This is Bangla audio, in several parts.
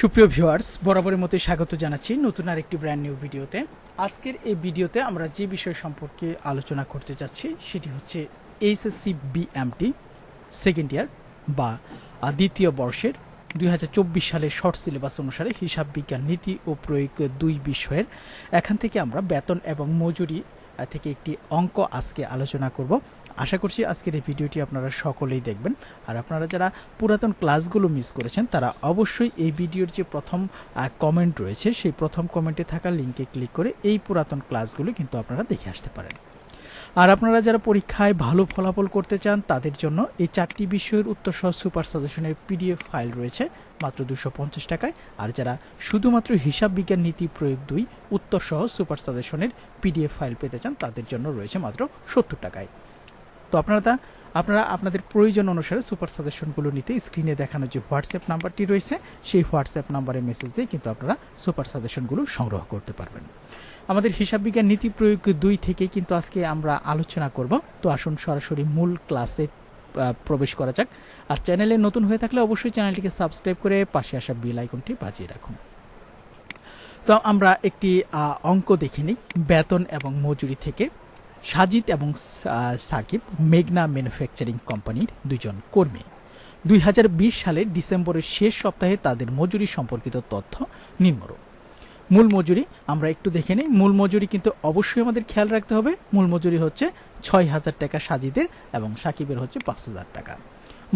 সুপ্রিয় ভিউয়ার্স, বরাবরের মতো স্বাগত জানাচ্ছি নতুন আরেকটি ব্র্যান্ড নিউ ভিডিওতে। আজকের এই ভিডিওতে আমরা যে বিষয় সম্পর্কে আলোচনা করতে যাচ্ছি সেটি হচ্ছে এইচএসসি বিএমটি সেকেন্ড ইয়ার বা দ্বিতীয় বর্ষের দুই হাজার চব্বিশ সালের শর্ট সিলেবাস অনুসারে হিসাব বিজ্ঞান নীতি ও প্রয়োগ দুই বিষয়ের। এখান থেকে আমরা বেতন এবং মজুরি থেকে একটি অঙ্ক আজকে আলোচনা করব। আশা করছি আজকের এই ভিডিওটি আপনারা সকলেই দেখবেন। আর আপনারা যারা পুরাতন ক্লাসগুলো মিস করেছেন, তারা অবশ্যই এই ভিডিওর যে প্রথম কমেন্ট রয়েছে, সেই প্রথম কমেন্টে থাকা লিঙ্কে ক্লিক করে এই পুরাতন ক্লাসগুলো কিন্তু আপনারা দেখে আসতে পারেন। আর আপনারা যারা পরীক্ষায় ভালো ফলাফল করতে চান, তাদের জন্য এই চারটি বিষয়ের উত্তর সহ সুপার সাজেশনের পিডিএফ ফাইল রয়েছে, মাত্র দুশো পঞ্চাশ টাকায়। আর যারা শুধুমাত্র হিসাব বিজ্ঞান নীতি প্রয়োগ দুই, উত্তর সহ সুপার সাজেশনের পিডিএফ ফাইল পেতে চান, তাদের জন্য রয়েছে মাত্র সত্তর টাকায়। তো আপনারা তা, আপনারা আপনাদের প্রয়োজন অনুসারে সুপার সাজেশনগুলো নিতে স্ক্রিনে দেখানো যে হোয়াটসঅ্যাপ নাম্বারটি রয়েছে, সেই হোয়াটসঅ্যাপ নাম্বারে মেসেজ দিয়ে কিন্তু আপনারা সুপার সাজেশনগুলো সংগ্রহ করতে পারবেন। আমাদের হিসাব বিজ্ঞান নীতি প্রয়োগ দুই থেকে কিন্তু আজকে আমরা আলোচনা করব। তো আসুন সরাসরি মূল ক্লাসে প্রবেশ করা যাক। আর চ্যানেলে নতুন হয়ে থাকলে অবশ্যই চ্যানেলটিকে সাবস্ক্রাইব করে পাশে আসা বেল আইকনটি বাজিয়ে রাখুন। তো আমরা একটি অঙ্ক দেখে নিই, বেতন এবং মজুরি থেকে। সাজিদ এবং সাকিব মেঘনা ম্যানুফ্যাকচারিং কোম্পানির দুজন কর্মী। দুই হাজার বিশ সালের ডিসেম্বরের শেষ সপ্তাহে তাদের মজুরি সম্পর্কিত তথ্য নিম্নরূপ। মূল মজুরি, আমরা একটু দেখে নিই, মূল মজুরি কিন্তু অবশ্যই আমাদের খেয়াল রাখতে হবে। মূল মজুরি হচ্ছে ছয় হাজার টাকা সাজিদের এবং সাকিবের হচ্ছে পাঁচ হাজার টাকা।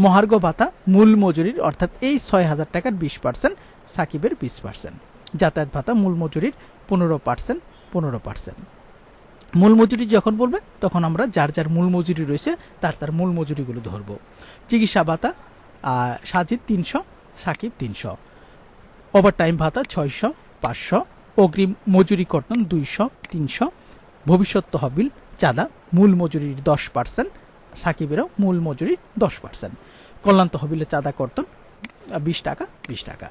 মহার্ঘ ভাতা, মূল মজুরির, অর্থাৎ এই ছয় হাজার টাকার বিশ পার্সেন্ট, সাকিবের বিশ পার্সেন্ট। যাতায়াত ভাতা, মূল মজুরির পনেরো পার্সেন্ট পনেরো পার্সেন্ট। মূল মজুরি যখন বলবে, তখন আমরা যার যার মূল মজুরি রয়েছে, তার তার মূল মজুরিগুলো ধরবো। চিকিৎসা ভাতা সাজিদ তিনশো, সাকিব তিনশো। ওভার টাইম ভাতা ছয়শো, পাঁচশো। অগ্রিম মজুরি কর্তন দুইশো, তিনশো। ভবিষ্যৎ তহবিল চাঁদা মূল মজুরির দশ পার্সেন্ট, সাকিবেরও মূল মজুরির দশ পার্সেন্ট। কল্যাণ তহবিলের চাঁদা কর্তন বিশ টাকা বিশ টাকা।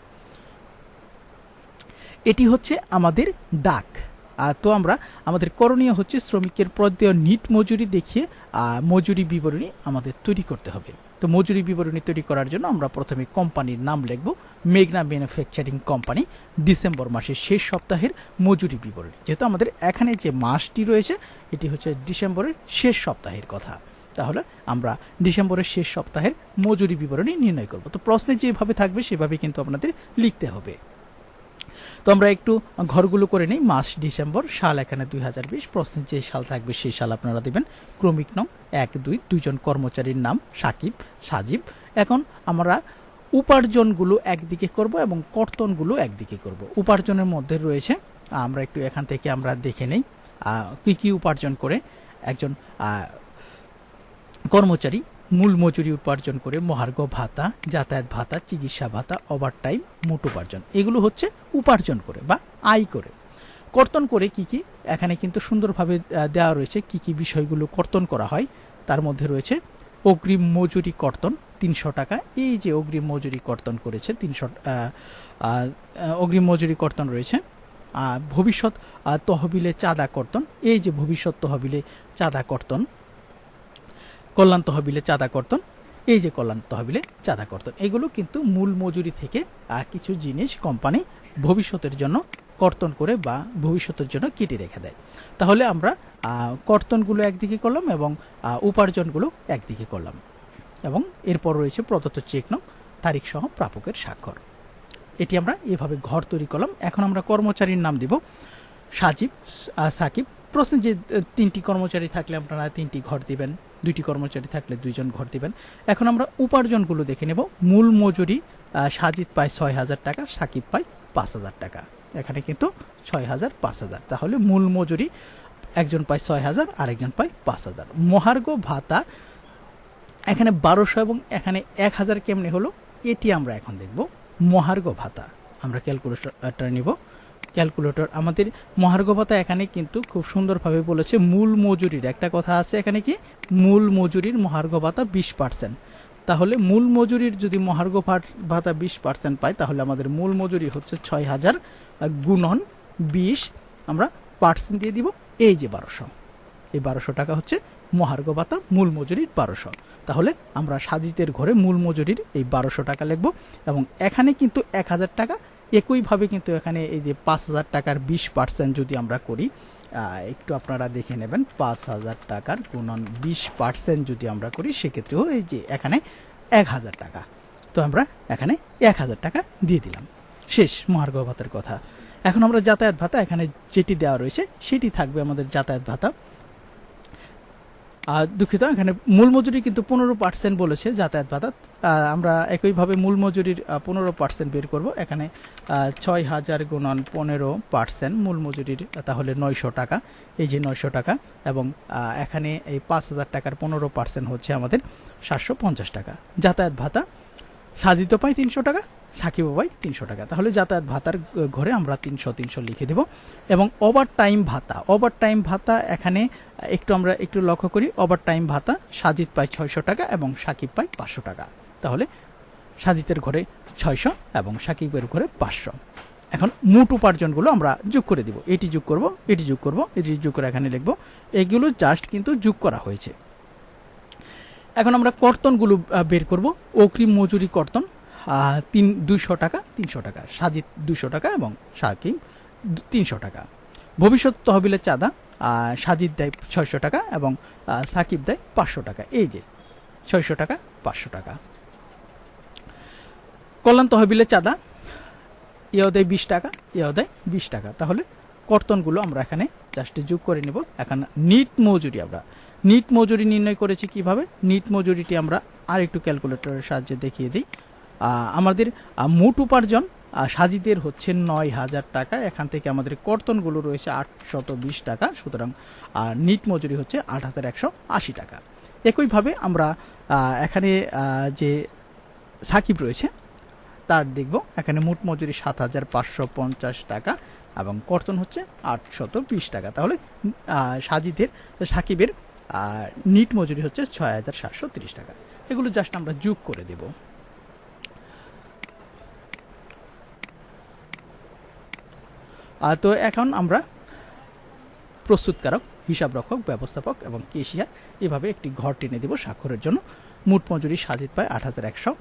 এটি হচ্ছে আমাদের ডাক। তো আমরা আমাদের করণীয় হচ্ছে শ্রমিকের প্রদেয় নিট মজুরি দেখিয়ে মজুরি বিবরণী আমাদের তৈরি করতে হবে। তো মজুরি বিবরণী তৈরি করার জন্য আমরা প্রথমে কোম্পানির নাম লিখব, মেঘনা ম্যানুফ্যাকচারিং কোম্পানি, ডিসেম্বর মাসের শেষ সপ্তাহের মজুরি বিবরণী। যেহেতু আমাদের এখানে যে মাসটি রয়েছে, এটি হচ্ছে ডিসেম্বরের শেষ সপ্তাহের কথা। তাহলে আমরা ডিসেম্বরের শেষ সপ্তাহের মজুরি বিবরণী নির্ণয় করব। তো প্রশ্নে যেভাবে থাকবে, সেভাবে কিন্তু আপনাদের লিখতে হবে। তো আমরা একটু ঘরগুলো করে নিই। মাস ডিসেম্বর, সাল এখানে দুই হাজার বিশ প্রশ্নের যে সাল থাকবে সেই সাল আপনারা দেবেন। ক্রমিক নং, এক, দুই, দুইজন কর্মচারীর নাম সাকিব, সাজিব। এখন আমরা উপার্জনগুলো একদিকে করব এবং কর্তনগুলো একদিকে করব। উপার্জনের মধ্যে রয়েছে, আমরা একটু এখান থেকে আমরা দেখে নেই কি কি উপার্জন করে একজন কর্মচারী মূল মজুরি উপার্জন করে মহার্ঘ ভাতা, যাতায়াত ভাতা, চিকিৎসা ভাতা, ওভারটাইম, মোট উপার্জন। এগুলো হচ্ছে উপার্জন করে বা আয় করে। কর্তন করে কি কি? এখানে কিন্তু সুন্দরভাবে দেওয়া রয়েছে কি কি বিষয়গুলো কর্তন করা হয়। তার মধ্যে রয়েছে অগ্রিম মজুরি কর্তন, তিনশো টাকা। এই যে অগ্রিম মজুরি কর্তন করেছে, তিনশো অগ্রিম মজুরি কর্তন রয়েছে ভবিষ্যৎ তহবিলে চাঁদা কর্তন। এই যে ভবিষ্যৎ তহবিলে চাঁদা কর্তন কল্যাণ তহবিলে চাঁদা কর্তন, এই যে কল্যাণ তহবিলে চাঁদা কর্তন এগুলো কিন্তু মূল মজুরি থেকে কিছু জিনিস কোম্পানি ভবিষ্যতের জন্য কর্তন করে বা ভবিষ্যতের জন্য কেটে রেখে দেয়। তাহলে আমরা কর্তনগুলো একদিকে করলাম এবং উপার্জনগুলো একদিকে করলাম এবং এরপর রয়েছে প্রদত্ত চেক নং তারিখ সহ প্রাপকের স্বাক্ষর। এটি আমরা এভাবে ঘর তৈরি করলাম। এখন আমরা কর্মচারীর নাম দিব সাজিব সাকিব প্রশ্নে যে তিনটি কর্মচারী থাকলে আপনারা তিনটি ঘর দিবেন, দুইটি কর্মচারী থাকলে দুইজন ঘর দিবেন। এখন আমরা উপার্জনগুলো দেখে নেব। মূল মজুরি সাজিদ পায় ছয় হাজার টাকা, সাকিব পায় পাঁচ হাজার টাকা। এখানে কিন্তু ছয় হাজার, পাঁচ হাজার। তাহলে মূল মজুরি, একজন পায় ছয় হাজার, আরেকজন পায় পাঁচ হাজার। মহার্ঘ ভাতা, এখানে বারোশো এবং এখানে এক হাজার কেমনে হলো? এটি আমরা এখন দেখব। মহার্ঘ ভাতা, আমরা ক্যালকুলেশনটা নিব। ক্যালকুলেটর। আমাদের মহার্ঘ ভাতা এখানে কিন্তু খুব সুন্দরভাবে বলেছে মূল মজুরির। একটা কথা আছে এখানে কি? মূল মজুরির মহার্ঘ ভাতা বিশ পার্সেন্ট। তাহলে মূল মজুরির যদি মহার্ঘ ভাতা বিশ পার্সেন্ট পাই, তাহলে আমাদের মূল মজুরি হচ্ছে ছয় হাজার গুণন বিশ। আমরা পার্সেন্ট দিয়ে দিব এই যে বারোশো। এই বারোশো টাকা হচ্ছে মহার্ঘ ভাতা মূল মজুরির বারোশো। তাহলে আমরা সাজিদের ঘরে মূল মজুরির এই বারোশো টাকা লিখব এবং এখানে কিন্তু এক হাজার টাকা একইভাবে কিন্তু এখানে এই যে পাঁচ হাজার টাকার বিশ পার্সেন্ট যদি আমরা করি একটু আপনারা দেখে নেবেন, পাঁচ হাজার টাকার গুণন বিশ পার্সেন্ট যদি আমরা করি, সেক্ষেত্রেও এই যে এখানে এক হাজার টাকা। তো আমরা এখানে এক হাজার টাকা দিয়ে দিলাম। শেষ মহার্ঘ ভাতার কথা। এখন আমরা যাতায়াত ভাতা এখানে যেটি দেওয়া রয়েছে, সেটি থাকবে আমাদের যাতায়াত ভাতা। দুঃখিত, এখানে মূল মজুরি কিন্তু পনেরো পার্সেন্ট বলেছে, যাতায়াত ভাতা আমরা একইভাবে মূল মজুরির পনেরো পার্সেন্ট বের করব। এখানে ছয় হাজার গুণন পনেরো পার্সেন্ট মূল মজুরির, তাহলে নয়শো টাকা। এই যে নয়শো টাকা এবং এখানে এই পাঁচ হাজার টাকার পনেরো পার্সেন্ট হচ্ছে আমাদের সাতশো পঞ্চাশ টাকা। যাতায়াত ভাতা, সাজিত পাই তিনশো টাকা। সাকিবও পাই তিনশো টাকা। তাহলে যাতায়াত ভাতার ঘরে আমরা তিনশো তিনশো লিখে দেব। এবং ওভার টাইম ভাতা। ওভার টাইম ভাতা এখানে একটু আমরা একটু লক্ষ্য করি ওভার টাইম ভাতা সাজিদ পায় ছয়শো টাকা এবং সাকিব পায় পাঁচশো টাকা। তাহলে সাজিতের ঘরে ছয়শো এবং সাকিবের ঘরে পাঁচশো। এখন মোট উপার্জনগুলো আমরা যোগ করে দিব। এটি যোগ করব, এটি যোগ করব, এটি যোগ করে এখানে লিখব, এগুলো জাস্ট কিন্তু যোগ করা হয়েছে। এখন আমরা কর্তনগুলো বের করব। অগ্রিম মজুরি কর্তন। তিন দুইশো টাকা, তিনশো টাকা। সাজিদ দুশো টাকা এবং সাকিব তিনশো টাকা। ভবিষ্যৎ তহবিলের চাঁদা সাজিদ দেয় ছয়শো টাকা এবং সাকিব দেয় পাঁচশো টাকা। এই যে, ছয়শো টাকা, পাঁচশো টাকা। কল্যাণ তহবিলের চাঁদা ইয়েও দেয় বিশ টাকা ইয়েও দেয় বিশ টাকা। তাহলে কর্তনগুলো আমরা এখানে জাস্ট যোগ করে নেব। এখন নিট মজুরি আমরা। নিট মজুরি নির্ণয় করেছি কীভাবে? নিট মজুরিটি আমরা আর একটু ক্যালকুলেটরের সাহায্যে দেখিয়ে দিই। আমাদের মোট উপার্জন সাজিদের হচ্ছে নয় হাজার টাকা। এখান থেকে আমাদের কর্তনগুলো রয়েছে আটশত বিশ টাকা, সুতরাং নিট মজুরি হচ্ছে আট হাজার একশো আশি টাকা। একইভাবে আমরা এখানে যে সাকিব রয়েছে, তার দেখব, এখানে মোট মজুরি সাত হাজার পাঁচশো পঞ্চাশ টাকা এবং কর্তন হচ্ছে আটশত বিশ টাকা। তাহলে সাজিদের, সাকিবের নিট মজুরি হচ্ছে ছয় হাজার সাতশো তিরিশ টাকা। এগুলো জাস্ট আমরা যোগ করে দেব। তো এখন আমরা প্রস্তুতকারক, হিসাবরক্ষক, ব্যবস্থাপক এবং কেশিয়ার এভাবে একটি ঘর টেনে দেব স্বাক্ষরের জন্য। মোট মজুরি সাজিদ পায় আট হাজার একশো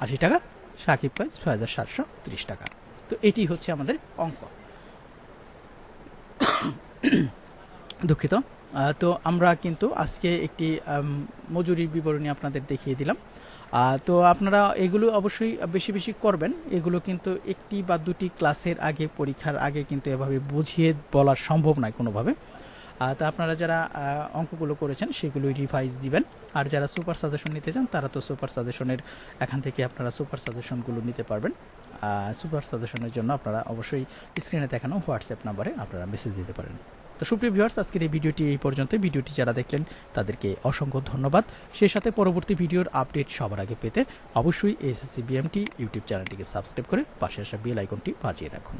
আশি টাকা, সাকিব পায় ছয় হাজার সাতশো ত্রিশ টাকা। তো এটি হচ্ছে আমাদের অঙ্ক। দুঃখিত। তো আমরা কিন্তু আজকে একটি মজুরি বিবরণী আপনাদের দেখিয়ে দিলাম। তো আপনারা এগুলো অবশ্যই বেশি বেশি করবেন। এগুলো কিন্তু একটি বা দুটি ক্লাসের আগে, পরীক্ষার আগে কিন্তু এভাবে বুঝিয়ে বলা সম্ভব নয় কোনোভাবে। তা আপনারা যারা অঙ্কগুলো করেছেন সেগুলো রিভাইজ দিবেন। আর যারা সুপার সাজেশন নিতে চান, তারা তো সুপার সাজেশনের এখান থেকে আপনারা সুপার সাজেশনগুলো নিতে পারবেন। সুপার সাজেশনের জন্য আপনারা অবশ্যই স্ক্রিনে দেখানো হোয়াটসঅ্যাপ নাম্বারে আপনারা মেসেজ দিতে পারেন। তো সুপ্রিয় ভিউয়ার্স আজকের এই ভিডিওটি এই পর্যন্ত ভিডিওটি যারা দেখলেন, তাদেরকে অসংখ্য ধন্যবাদ। সেই সাথে পরবর্তী ভিডিওর আপডেট সবার আগে পেতে অবশ্যই এসএসসি বিএমটি ইউটিউব চ্যানেলটিকে সাবস্ক্রাইব করে পাশে আসা বেল আইকনটি বাজিয়ে রাখুন।